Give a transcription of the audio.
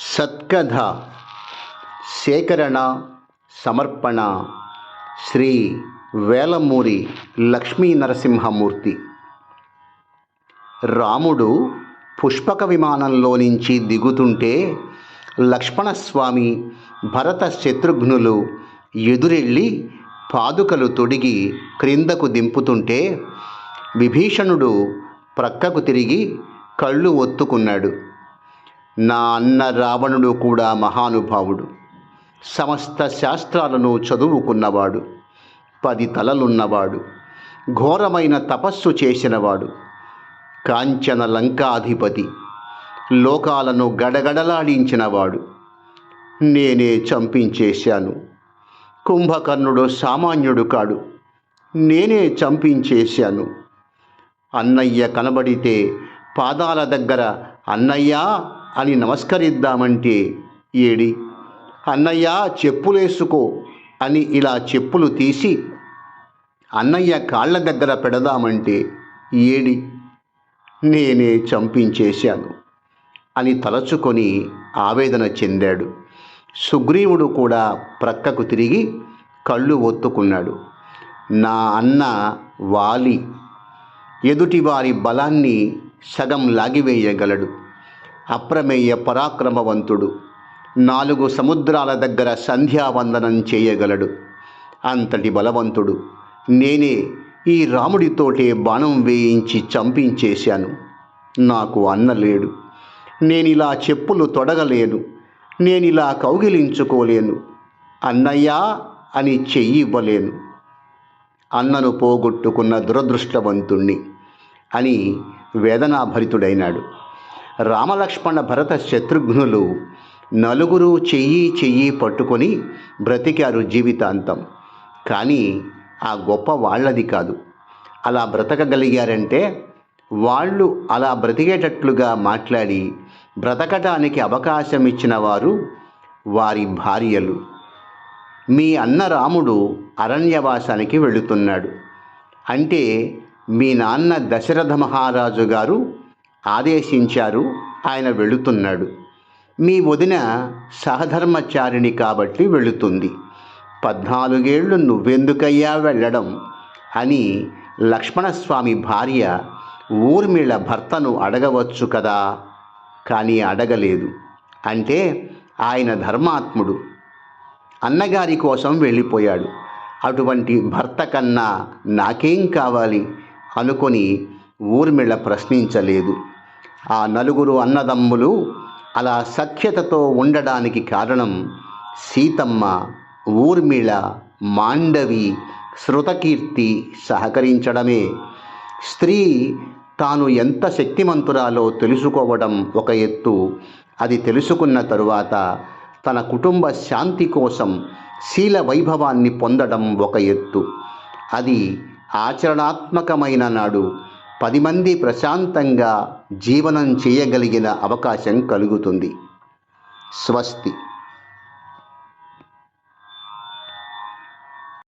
సత్కథ సేకరణ సమర్పణ శ్రీ వేలమూరి లక్ష్మీ నరసింహమూర్తి. రాముడు పుష్పక విమానంలో నుంచి దిగుతుంటే లక్ష్మణస్వామి భరత శత్రుఘ్నులు ఎదురెళ్ళి పాదుకలు తొడిగి క్రిందకు దింపుతుంటే విభీషణుడు ప్రక్కకు తిరిగి కళ్ళు ఒత్తుకున్నాడు. నా అన్న రావణుడు కూడా మహానుభావుడు. సమస్త శాస్త్రాలను చదువుకున్నవాడు పది తలలున్నవాడు ఘోరమైన తపస్సు చేసినవాడు కాంచన లంకాధిపతి లోకాలను గడగడలాడించినవాడు. నేనే చంపించేశాను. కుంభకర్ణుడు సామాన్యుడు కాడు. నేనే చంపించేశాను. అన్నయ్య కనబడితే పాదాల దగ్గర అన్నయ్యా అని నమస్కరిద్దామంటే ఏడి? అన్నయ్య చెప్పులేసుకో అని ఇలా చెప్పులు తీసి అన్నయ్య కాళ్ళ దగ్గర పెడదామంటే ఏడి? నేనే చంపించేశాను అని తలచుకొని ఆవేదన చెందాడు. సుగ్రీవుడు కూడా ప్రక్కకు తిరిగి కళ్ళు ఒత్తుకున్నాడు. నా అన్న వాలి ఎదుటివారి బలాన్ని సగం లాగివేయగలడు. అప్రమేయ పరాక్రమవంతుడు. నాలుగు సముద్రాల దగ్గర సంధ్యావందనం చేయగలడు. అంతటి బలవంతుడు. నేనే ఈ రాముడితోటే బాణం వేయించి చంపించేశాను. నాకు అన్న లేడు. నేనిలా చెప్పులు తొడగలేను. నేనిలా కౌగిలించుకోలేను. అన్నయ్యా అని చెయ్యి ఇవ్వలేను. అన్నను పోగొట్టుకున్న దురదృష్టవంతుణ్ణి అని వేదనాభరితుడైనాడు. రామలక్ష్మణ భరత శత్రుఘ్నులు నలుగురు చెయ్యి చెయ్యి పట్టుకొని బ్రతికారు జీవితాంతం. కానీ ఆ గొప్ప వాళ్ళది కాదు. అలా బ్రతకగలిగారంటే వాళ్ళు అలా బ్రతికేటట్లుగా మాట్లాడి బ్రతకటానికి అవకాశం ఇచ్చిన వారు వారి భార్యలు. మీ అన్న రాముడు అరణ్యవాసానికి వెళుతున్నాడు. అంటే మీ నాన్న దశరథ మహారాజు గారు ఆదేశించారు. ఆయన వెళుతున్నాడు. మీ వదిన సహధర్మచారిణి కాబట్టి వెళుతుంది. పద్నాలుగేళ్ళు నువ్వెందుకయ్యా వెళ్ళడం? అని లక్ష్మణస్వామి భార్య ఊర్మిళ భర్తను అడగవచ్చు కదా? కానీ అడగలేదు. అంటే ఆయన ధర్మాత్ముడు. అన్నగారి కోసం వెళ్ళిపోయాడు. అటువంటి భర్త కన్నా నాకేం కావాలి? అనుకొని ఊర్మిళ ప్రశ్నించలేదు. ఆ నలుగురు అన్నదమ్ములు అలా సఖ్యతతో ఉండడానికి కారణం సీతమ్మ ఊర్మిళ మాండవి శృతకీర్తి సహకరించడమే. స్త్రీ తాను ఎంత శక్తిమంతురాలో తెలుసుకోవడం ఒక ఎత్తు. అది తెలుసుకున్న తరువాత తన కుటుంబ శాంతి కోసం శీల వైభవాన్ని పొందడం ఒక ఎత్తు. అది ఆచరణాత్మకమైన నాడు పది మంది ప్రశాంతంగా జీవనం చేయగలిగిన అవకాశం కలుగుతుంది. స్వస్తి.